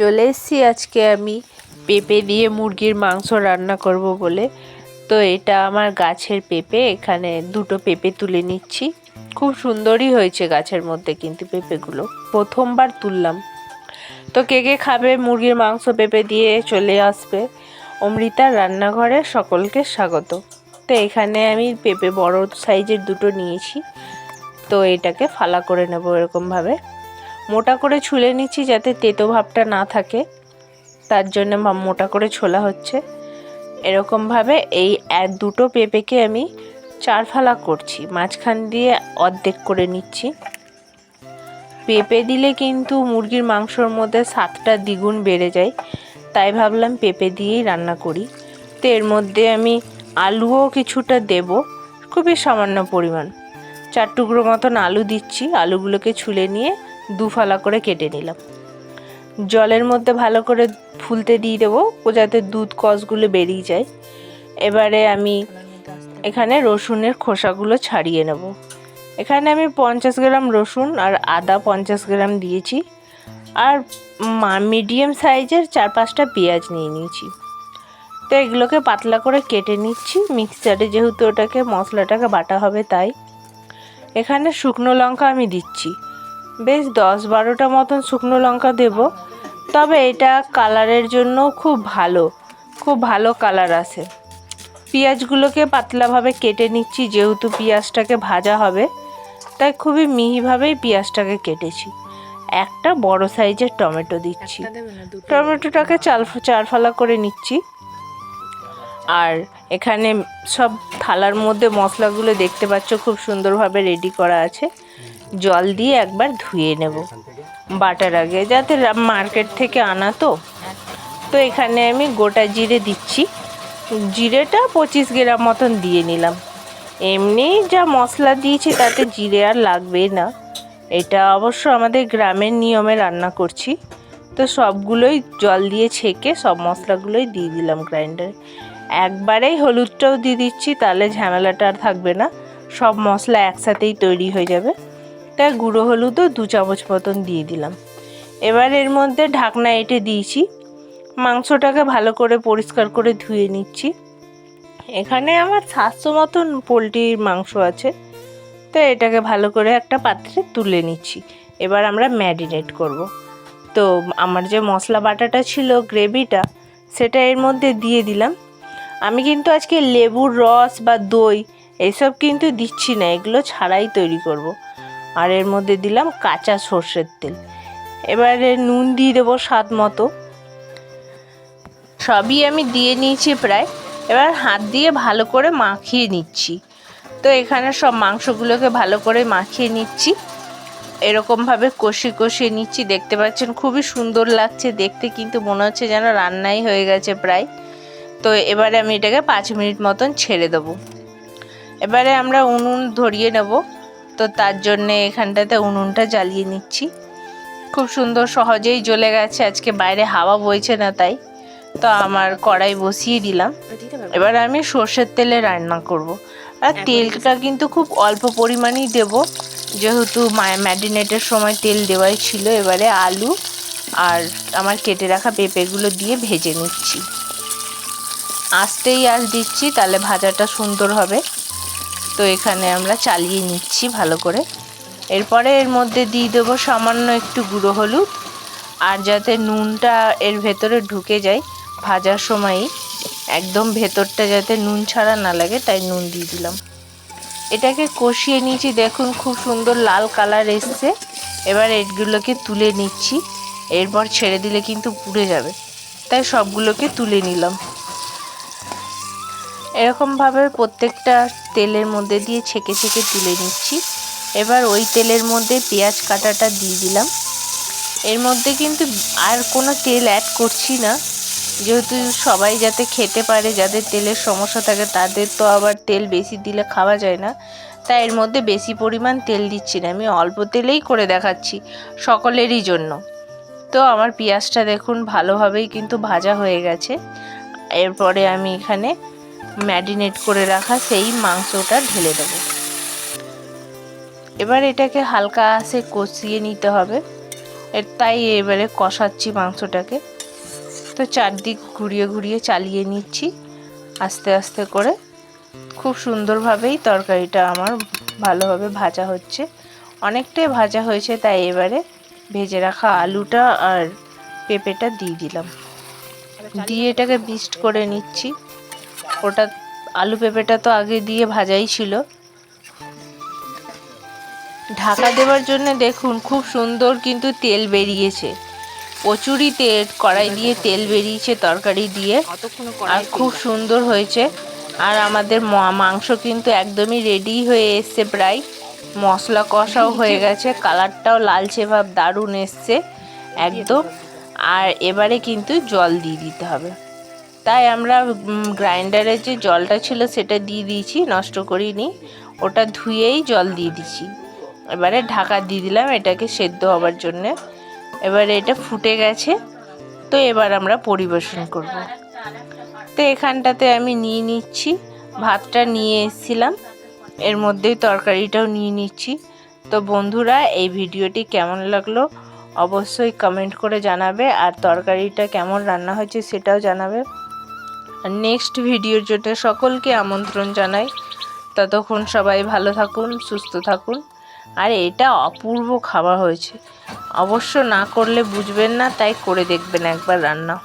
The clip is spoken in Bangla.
চলে এসেছি। আজকে আমি পেঁপে দিয়ে মুরগির মাংস রান্না করব বলে। তো এটা আমার গাছের পেঁপে, এখানে দুটো পেঁপে তুলে নিচ্ছি। খুব সুন্দরই হয়েছে গাছের মধ্যে কিন্তু পেঁপেগুলো। প্রথমবার তুললাম। তো কে কে খাবে মুরগির মাংস, পেঁপে দিয়ে চলে আসবে। অমৃতার রান্নাঘরে সকলকে স্বাগত। তো এখানে আমি পেঁপে বড় সাইজের দুটো নিয়েছি। তো এটাকে ফালা করে নেব এরকমভাবে। মোটা করে ছুলে নিচ্ছি যাতে তেতো ভাবটা না থাকে। তার জন্য মোটা করে ছোলা হচ্ছে। এরকমভাবে এই এক দুটো পেঁপেকে আমি চার ফালা করছি। মাঝখান দিয়ে অর্ধেক করে নিচ্ছি। পেঁপে দিলে কিন্তু মুরগির মাংসর মধ্যে স্বাদটা দ্বিগুণ বেড়ে যায়। তাই ভাবলাম পেঁপে দিয়েই রান্না করি। তো এর মধ্যে আমি আলুও কিছুটা দেব। খুবই সামান্য পরিমাণ। চার টুকরো মতন আলু দিচ্ছি। আলুগুলোকে ছুলে নিয়ে দু ফালা করে কেটে নিলাম। জলের মধ্যে ভালো করে ফুলতে দিয়ে দেবো, যাতে দুধ কষগুলো বেরিয়ে যায়। এবারে আমি এখানে রসুনের খোসাগুলো ছাড়িয়ে নেব। এখানে আমি পঞ্চাশ গ্রাম রসুন আর আদা পঞ্চাশ গ্রাম দিয়েছি। আর মিডিয়াম সাইজের চার পাঁচটা পেঁয়াজ নিয়ে নিয়েছি। তো এগুলোকে পাতলা করে কেটে নিচ্ছি। মিক্সচারে যেহেতু ওটাকে মশলাটাকে বাটা হবে তাই। এখানে শুকনো লঙ্কা আমি দিচ্ছি। বেশ দশ বারোটা মতন শুকনো লঙ্কা দেব। তবে এটা কালারের জন্য খুব ভালো খুব ভালো কালার আসে পেঁয়াজগুলোকে পাতলাভাবে কেটে নিচ্ছি যেহেতু পেঁয়াজটাকে ভাজা হবে তাই খুবই মিহিভাবেই পেঁয়াজটাকে কেটেছি। একটা বড় সাইজের টমেটো দিচ্ছি। টমেটোটাকে চাল চার ফালা করে নিচ্ছি। আর এখানে সব থালার মধ্যে মশলাগুলো দেখতে পাচ্ছ খুব সুন্দরভাবে রেডি করা আছে। জল দিয়ে একবার ধুয়ে নেব। বাটার আগে, যাতে মার্কেট থেকে আনা তো। তো এখানে আমি গোটা জিরে দিচ্ছি। জিরেটা পঁচিশ গ্রাম মতন দিয়ে নিলাম। এমনি যা মশলা দিয়েছি, তাতে জিরে আর লাগবে না। এটা অবশ্য আমাদের গ্রামের নিয়মে রান্না করছি। তো সবগুলোই জল দিয়ে ছেঁকে সব মশলাগুলোই দিয়ে দিলাম গ্রাইন্ডারে। একবারেই হলুদটাও দিয়ে দিচ্ছি, তাহলে ঝামেলাটা আর থাকবে না। সব মশলা একসাথেই তৈরি হয়ে যাবে। তাই গুঁড়ো হলুদও দু চামচ মতন দিয়ে দিলাম। এবার এর মধ্যে ঢাকনা এঁটে দিয়েছি। মাংসটাকে ভালো করে পরিষ্কার করে ধুয়ে নিচ্ছি। এখানে আমার সাতশো মতন পোলট্রির মাংস আছে। তো এটাকে ভালো করে একটা পাত্রে তুলে নিচ্ছি। এবার আমরা ম্যারিনেট করব। তো আমার যে মশলা বাটাটা ছিল, গ্রেভিটা, সেটা এর মধ্যে দিয়ে দিলাম। আমি কিন্তু আজকে লেবুর রস বা দই, এসব কিন্তু দিচ্ছি না। এগুলো ছাড়াই তৈরি করব। আর এর মধ্যে দিলাম কাঁচা সর্ষের তেল। এবারে নুন দিয়ে দেবো স্বাদ মতো। সবই আমি দিয়ে নিয়েছি প্রায়। এবার হাত দিয়ে ভালো করে মাখিয়ে নিচ্ছি। তো এখানে সব মাংসগুলোকে ভালো করে মাখিয়ে নিচ্ছি। এরকমভাবে কষি কষিয়ে নিচ্ছি। দেখতে পাচ্ছেন খুবই সুন্দর লাগছে। দেখতে কিন্তু মনে হচ্ছে যেন রান্নাই হয়ে গেছে প্রায়। তো এবারে আমি এটাকে পাঁচ মিনিট মতন ছেড়ে দেবো। এবারে আমরা উনুন ধরিয়ে নেব। তো তার জন্যে এখানটাতে উনুনটা জ্বালিয়ে নিচ্ছি। খুব সুন্দর সহজেই জ্বলে গেছে আজকে বাইরে হাওয়া বইছে না তাই। তো আমার কড়াই বসিয়ে দিলাম। এবার আমি সর্ষের তেলে রান্না করব। আর তেলটা কিন্তু খুব অল্প পরিমাণেই দেব। যেহেতু ম্যারিনেটের সময় তেল দেওয়াই ছিল এবারে আলু আর আমার কেটে রাখা পেঁপেগুলো দিয়ে ভেজে নিচ্ছি। আস্তেই আঁচ দিচ্ছি তাহলে ভাজাটা সুন্দর হবে। তো এখানে আমরা চালিয়ে নিচ্ছি ভালো করে। এরপরে এর মধ্যে দিয়ে দেবো সামান্য একটু গুঁড়ো হলুদ। আর যাতে নুনটা এর ভেতরে ঢুকে যায় ভাজার সময়ই, একদম ভেতরটা যাতে নুন ছাড়া না লাগে, তাই নুন দিয়ে দিলাম। এটাকে কষিয়ে নিয়েছি, দেখুন খুব সুন্দর লাল কালার এসছে। এবার এগুলোকে তুলে নিচ্ছি। এরপর ছেড়ে দিলে কিন্তু পুড়ে যাবে। তাই সবগুলোকে তুলে নিলাম। এরকমভাবে প্রত্যেকটা তেলের মধ্যে দিয়ে ছেঁকে ছেঁকে তুলে নিচ্ছি। এবার ওই তেলের মধ্যে পেঁয়াজ কাটাটা দিয়ে দিলাম। এর মধ্যে কিন্তু আর কোনো তেল অ্যাড করছি না। যেহেতু সবাই যাতে খেতে পারে, যাদের তেলের সমস্যা থাকে, তাদের তো আবার তেল বেশি দিলে খাওয়া যায় না। তাই এর মধ্যে বেশি পরিমাণ তেল দিচ্ছি না। আমি অল্প তেলেই করে দেখাচ্ছি সকলেরই জন্য। তো আমার পেঁয়াজটা দেখুন ভালোভাবেই কিন্তু ভাজা হয়ে গেছে। এরপরে আমি এখানে ম্যারিনেট করে রাখা সেই মাংসটা ঢেলে দেবো। এবার এটাকে হালকা আসে কষিয়ে নিতে হবে। এর তাই এবারে কষাচ্ছি মাংসটাকে। তো চারদিক ঘুরিয়ে ঘুরিয়ে চালিয়ে নিচ্ছি আস্তে আস্তে করে। খুব সুন্দরভাবেই তরকারিটা আমার ভালোভাবে ভাজা হচ্ছে। অনেকটাই ভাজা হয়েছে তাই এবারে ভেজে রাখা আলুটা আর পেঁপেটা দিয়ে দিলাম। দিয়ে এটাকে বিস্ট করে নিচ্ছি। ওটা আলু পেঁপেটা তো আগে দিয়ে ভাজাই ছিল। ঢাকা দেওয়ার জন্য দেখুন খুব সুন্দর কিন্তু তেল বেরিয়েছে। প্রচুরই তেল কড়াই দিয়ে তেল বেরিয়েছে তরকারি দিয়ে। আর খুব সুন্দর হয়েছে। আর আমাদের মাংস কিন্তু একদমই রেডি হয়ে এসছে প্রায়। মশলা কষাও হয়ে গেছে কালারটাও লালচে ভাব দারুণ এসছে একদম। আর এবারে কিন্তু জল দিয়ে দিতে হবে। তাই আমরা গ্রাইন্ডারে যে জলটা ছিল সেটা দিয়ে দিয়েছি, নষ্ট করিনি। ওটা ধুয়েই জল দিয়ে দিছি এবারে ঢাকা দিয়ে দিলাম, এটাকে সেদ্ধ হবার জন্যে। এবারে এটা ফুটে গেছে, তো এবার আমরা পরিবেশন করব। তো এখানটাতে আমি নিয়ে নিচ্ছি, ভাতটা নিয়ে এসেছিলাম। এর মধ্যেই তরকারিটাও নিয়ে নিচ্ছি। তো বন্ধুরা, এই ভিডিওটি কেমন লাগল অবশ্যই কমেন্ট করে জানাবে, আর তরকারিটা কেমন রান্না হয়েছে সেটাও জানাবে। আর নেক্সট ভিডিওর জন্য সকলকে আমন্ত্রণ জানাই। ততক্ষণ সবাই ভালো থাকুন, সুস্থ থাকুন। আর এটা অপূর্ব খাবার হয়েছে। অবশ্য না করলে বুঝবেন না, তাই করে দেখবেন একবার রান্না।